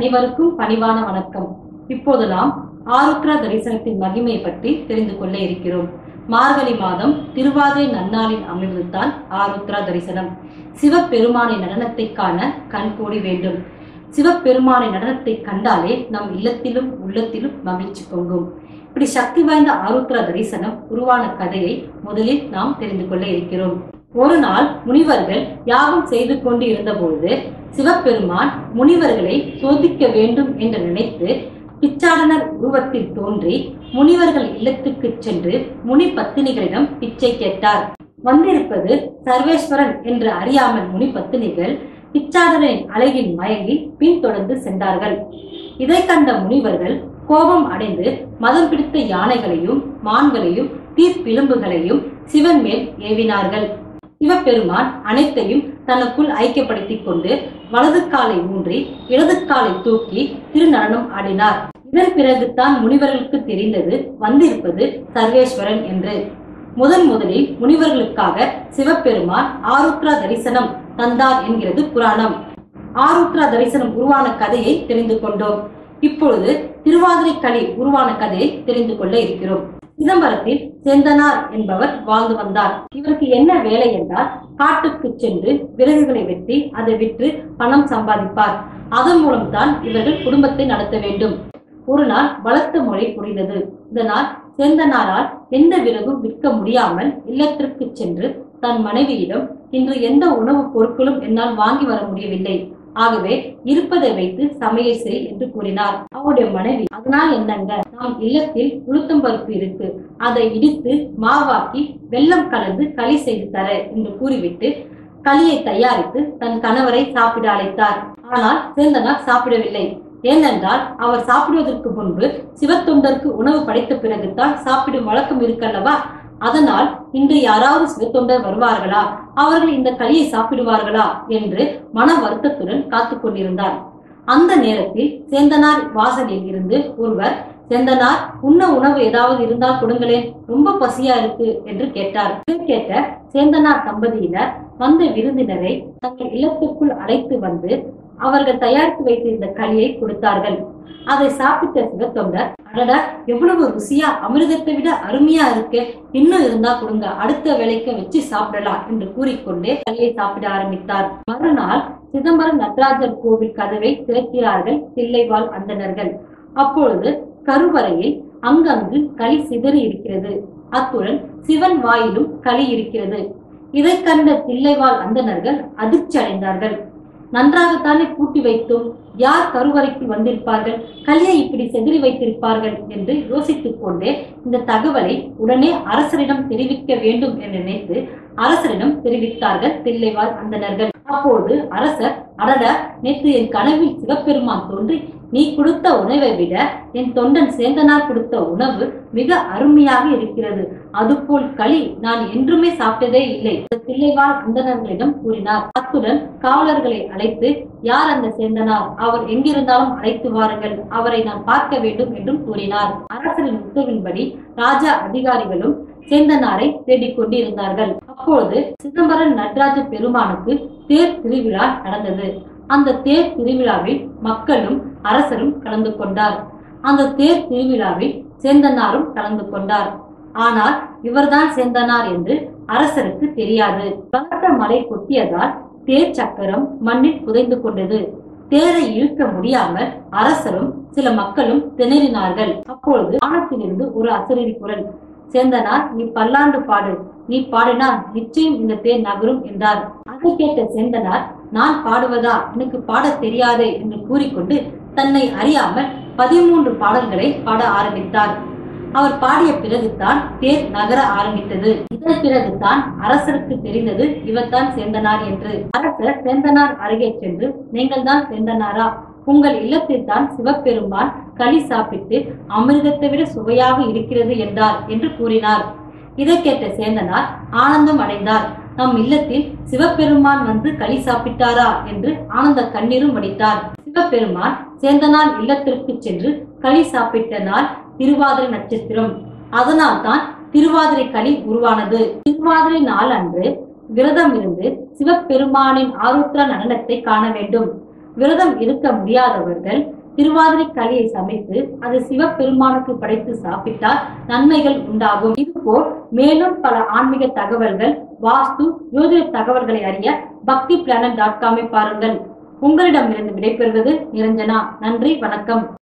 அனைவருக்கும் பணிவான வணக்கம். இப்போது நாம் ஆருத்ரா தரிசனத்தின் மகிமையை பற்றி தெரிந்து கொள்ள இருக்கிறோம். மார்கழி மாதம் திருவாதிரை நன்னாளில் அமைவதுதான் ஆருத்ரா தரிசனம். சிவபெருமானின் நடனத்தை காண கண் கோடி வேண்டும். சிவபெருமானின் நடனத்தை கண்டாலே நம் இல்லத்திலும் உள்ளத்திலும் மகிழ்ச்சி பொங்கும். இப்படி சக்தி வாய்ந்த ஆருத்ரா தரிசனம் உருவான கதையை முதலில் நாம் தெரிந்து கொள்ள இருக்கிறோம். ஒரு நாள் முனிவர்கள் யாகம் செய்து கொண்டு இருந்தபொழுது சிவபெருமான் முனிவர்களை சோதிக்க வேண்டும் என்று நினைத்து பிச்சாடனர் உருவத்தில் தோன்றி முனிவர்கள் இல்லத்துக்கு சென்று முனி பத்தினிகளிடம் பிச்சை கேட்டார். வந்திருப்பது சர்வேஸ்வரன் என்று அறியாமல் முனி பத்தினிகள் பிச்சாடனின் அழகில் மயங்கி பின்தொடர்ந்து சென்றார்கள். இதை கண்ட முனிவர்கள் கோபம் அடைந்து மதம் பிடித்த யானைகளையும் மான்களையும் தீப்பிழும்புகளையும் சிவன் மேல் ஏவினார்கள். சிவபெருமான் அனைத்தையும் தனக்குள் ஐக்கியப்படுத்திக் கொண்டு வலது காலை ஊன்றி இடது காலை தூக்கி திருநடனம் ஆடினார். இதன் பிறகுதான் முனிவர்களுக்கு தெரிந்தது வந்திருப்பது சர்வேஸ்வரன் என்று. முதன் முதலில் முனிவர்களுக்காக சிவபெருமான் ஆருத்ரா தரிசனம் தந்தார் என்கிறது புராணம். ஆருத்ரா தரிசனம் உருவான கதையை தெரிந்து கொண்டோம். இப்பொழுது திருவாதிரை களி உருவான கதையை தெரிந்து கொள்ள இருக்கிறோம். சிதம்பரத்தில் செந்தனார் என்பவர் வாழ்ந்து வந்தார். இவருக்கு என்ன வேலை என்றால் காட்டுக்கு சென்று விறகுகளை வெட்டி அதை விற்று பணம் சம்பாதிப்பார். அதன் மூலம்தான் இவர்கள் குடும்பத்தை நடத்த வேண்டும். ஒரு நாள் பலத்த மொழி புரிந்தது இதனால் செந்தனாரால் எந்த விறகும் விற்க முடியாமல் இல்லத்திற்கு சென்று தன் மனைவியிடம் இன்று எந்த உணவுப் பொருட்களும் என்னால் வாங்கி வர முடியவில்லை. ஆகவே இருப்பதை வைத்து சமையல் செய் என்று கூறினார். அவருடைய மனைவி அதனால் என்னங்க? நம் இல்லத்தில் உளுத்தம்பருப்பு இருக்கு. அதை இடித்து மாவாக்கி வெள்ளம் கலந்து களி செய்து தர என்று கூறிவிட்டு களியை தயாரித்து தன் கணவரை சாப்பிட அழைத்தார். ஆனால் சேந்தனார் சாப்பிடவில்லை. ஏனென்றால் அவர் சாப்பிடுவதற்கு முன்பு சிவத்தொண்டருக்கு உணவு படைத்த பிறகுதான் சாப்பிடும் வழக்கம் இருக்கல்லவா? அதனால் இன்று யாராவது சிறுத்தொண்டர் வருவார்களா? அவர்கள் இந்த களியை சாப்பிடுவார்களா? என்று மன வருத்தத்துடன் காத்து கொண்டிருந்தார். அந்த நேரத்தில் சேந்தனார் வாசலில் இருந்து ஒருவர் சேந்தனார் உண்ண உணவு ஏதாவது இருந்தால் கொடுங்களேன் ரொம்ப பசியா இருக்கு என்று கேட்டார். கேட்ட சேந்தனார் தம்பதியினர் வந்த விருந்தினரை தங்கள் இல்லத்திற்குள் அழைத்து வந்து அவர்கள் தயாரித்து வைத்திருந்த களியை கொடுத்தார்கள். அதை சாப்பிட்ட சிவத்தொண்டர் அடடா எவ்வளவு ருசியா அமிர்தத்தை விட அருமையா இருக்கு. இன்னும் இருந்தா கொடுங்க அடுத்த வேலைக்கு வச்சு சாப்பிடலாம் என்று கூறிக்கொண்டே களியை சாப்பிட ஆரம்பித்தார். மறுநாள் சிதம்பரம் நடராஜர் கோவில் கதவை திறக்கிறார்கள் தில்லைவாழ் அந்தனர்கள் அப்பொழுது கருவறையில் அங்கங்கு களி சிதறி இருக்கிறது. அத்துடன் சிவன் வாயிலும் களி இருக்கிறது. இதை கண்ட தில்லைவாழ் அந்தனர்கள் அதிர்ச்சி அடைந்தார்கள் நன்றாகத்தானே பூட்டி வைத்தோம் யார் கருவறைக்கு வந்திருப்பார்கள்? களியை இப்படி செதறி வைத்திருப்பார்கள் என்று யோசித்துக் கொண்டே இந்த தகவலை உடனே அரசரிடம் தெரிவிக்க வேண்டும் என்று நினைத்து அரசரிடம் தெரிவித்தார்கள் தில்லைவாழ் அந்தனர்கள் அப்போது அரசர் அடட நேற்று என் கனவில் சிவபெருமான் தோன்றி நீ கொடுத்த உணவை விட என் தொண்டன் சேந்தனார் கொடுத்த உணவு மிக அருமையாக இருக்கிறது. அதுபோல் களி நான் என்றுமே சாப்பிட்டதே இல்லை. தில்லைவாழ் அந்தணர்களிடம் கூறினார். அத்துடன் காவலர்களை அழைத்து யார் அந்த சேந்தனார்? அவர் எங்கிருந்தாலும் அழைத்து வாருங்கள். அவரை நான் பார்க்க வேண்டும் என்றும் கூறினார். அரசரின் உத்தரவின்படி ராஜா அதிகாரிகளும் சேந்தனாரை தேடிக் கொண்டிருந்தார்கள். அப்போது சிதம்பரம் நடராஜ பெருமானுக்கு தேர் திருவிழா நடந்தது. அந்த தேர் திருவிழாவில் மக்களும் அரசரும் கலந்து கொண்டார். அந்த தேர் திருவிழாவில் சேந்தனாரும் கலந்து கொண்டார். ஆனால் இவர்தான் சேந்தனார் என்று அரசருக்கு தெரியாது. பலத்த மழை கொட்டியதால் தேர் சக்கரம் மண்ணில் புதைந்து கொண்டது. தேரை இழுக்க முடியாமல் அரசரும் சில மக்களும் திணறினார்கள். அப்பொழுது வானத்திலிருந்து ஒரு அசரீரி குரல் சேந்தனார் நீ பல்லாண்டு பாடு. நீ பாடினா நிச்சயம் இந்த தேர் நகரும் என்றார். அதை கேட்ட சேந்தனார் நான் பாடுவதா? எனக்கு பாடத் தெரியாதே என்று கூறிக்கொண்டு தன்னை அறியாமல் பதிமூன்று பாடல்களை பாட ஆரம்பித்தார். அவர் பாடிய பிறகுதான் தேர் நகர ஆரம்பித்தது. இதன் பிறகுதான் அரசருக்கு தெரிந்தது இவர்தான் சேந்தனார் என்று. அரசர் சேந்தனார் அருகே சென்று நீங்கள் தான் சேந்தனாரா? உங்கள் இல்லத்தில் தான் சிவபெருமான் களி சாப்பிட்டு அமிர்தத்தை விட சுவையாக இருக்கிறது என்றார் என்று கூறினார். இதை கேட்ட சேந்தனார் ஆனந்தம் அடைந்தார். நம் இல்லத்தில் சிவபெருமான் வந்து களி சாப்பிட்டாரா என்று ஆனந்த கண்ணீரும் வடித்தார். சிவபெருமான் சேந்தனார் இல்லத்திற்கு சென்று களி சாப்பிட்ட நாள் திருவாதிரை நட்சத்திரம். அதனால் தான் திருவாதிரை களி உருவானது. திருவாதிரை நாள் அன்று விரதம் இருந்து சிவபெருமானின் ஆருத்ரா நடனத்தை காண வேண்டும். விரதம் இருக்க முடியாதவர்கள் திருவாதிரை களியை சமைத்து அது சிவபெருமானுக்கு படைத்து சாப்பிட்டால் நன்மைகள் உண்டாகும். இதுபோல் மேலும் பல ஆன்மீக தகவல்கள் வாஸ்து ஜோதிட தகவல்களை அறிய பக்தி பிளானட் டாட் காமை பாருங்கள். உங்களிடமிருந்து விடைபெறுவது நிரஞ்சனா. நன்றி வணக்கம்.